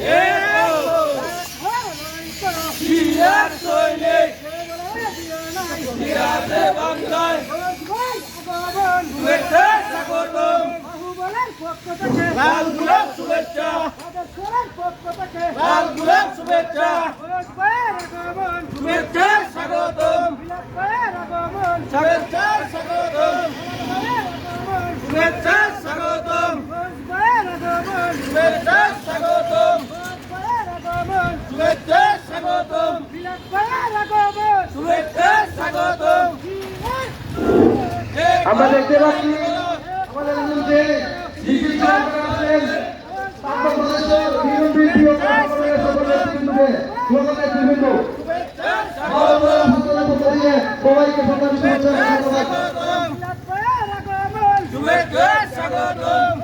Yeah! লাল গোলাপ শুভেচ্ছা। লাল গোলাপ শুভেচ্ছা। স্বাগতম। শুভেচ্ছা স্বাগতম। শুভেচ্ছা স্বাগতম। শুভেচ্ছা শুভেচ্ছা, স্বাগতম। আমরা দেখতে পাচ্ছি আমাদের বিরুদ্ধে সকলের বিরুদ্ধে বিভিন্ন সবাইকে করছেন। শুভেচ্ছা স্বাগতম।